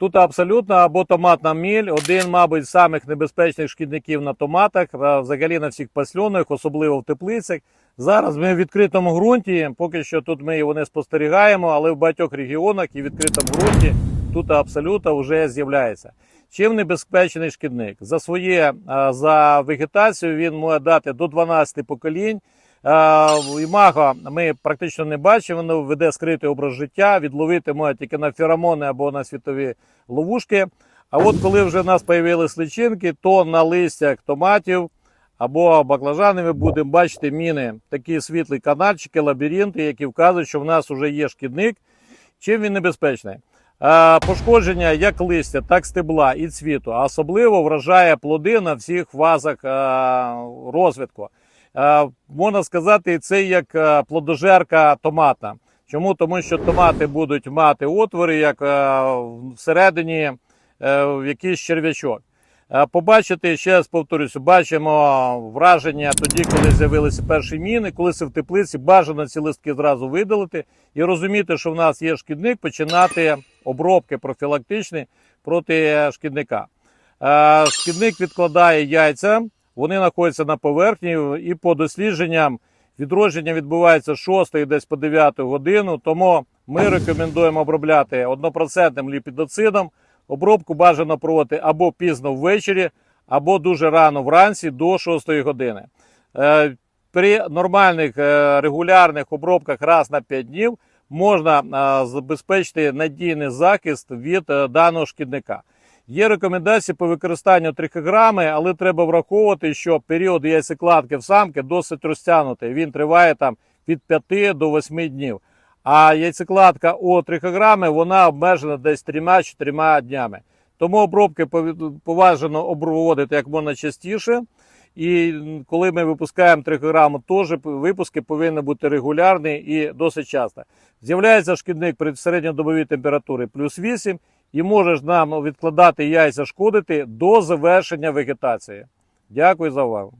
Тут абсолютно або томатна міль, один, мабуть, з самих небезпечних шкідників на томатах, взагалі на всіх пасльонах, особливо в теплицях. Зараз ми в відкритому ґрунті, поки що тут ми його не спостерігаємо, але в багатьох регіонах і в відкритому ґрунті тут абсолютно вже з'являється. Чим небезпечний шкідник? За своє за вегетацію він може дати до 12 поколінь. А, Імаго ми практично не бачимо, воно веде скритий образ життя, відловити може тільки на феромони або на світові ловушки. А от коли вже в нас з'явились личинки, то на листях томатів або баклажани ми будемо бачити міни, такі світлі канальчики, лабіринти, які вказують, що в нас вже є шкідник. Чим він небезпечний? Е, Пошкодження як листя, так стебла і цвіту, особливо вражає плоди на всіх фазах е, розвитку. Е, Можна сказати, це як е, плодожерка томата. Чому? Тому що томати будуть мати отвори, як е, всередині якийсь черв'ячок. Побачити, ще раз повторюсь, бачимо враження тоді, коли з'явилися перші міни, коли це в теплиці, бажано ці листки зразу видалити і розуміти, що в нас є шкідник, починати обробки профілактичні проти шкідника. Шкідник відкладає яйця, вони знаходяться на поверхні, і по дослідженням відродження відбувається з 6 десь по 9 годину. Тому ми рекомендуємо обробляти однопроцентним ліпідоцидом. Обробку бажано проводити або пізно ввечері, або дуже рано вранці до 6 години. Е, При нормальних е, регулярних обробках раз на 5 днів можна е, забезпечити надійний захист від даного шкідника. Є рекомендації по використанню трихограми, але треба враховувати, що період яйцекладки в самки досить розтягнутий. Він триває там від 5 до 8 днів. А яйцекладка у трихограми вона обмежена десь 3-4 днями. Тому обробки поважано обводити як можна частіше. І коли ми випускаємо трихограму, теж випуски повинні бути регулярні і досить часто. З'являється шкідник при середньодобовій температурі плюс 8 і можеш нам відкладати яйця шкодити до завершення вегетації. Дякую за увагу.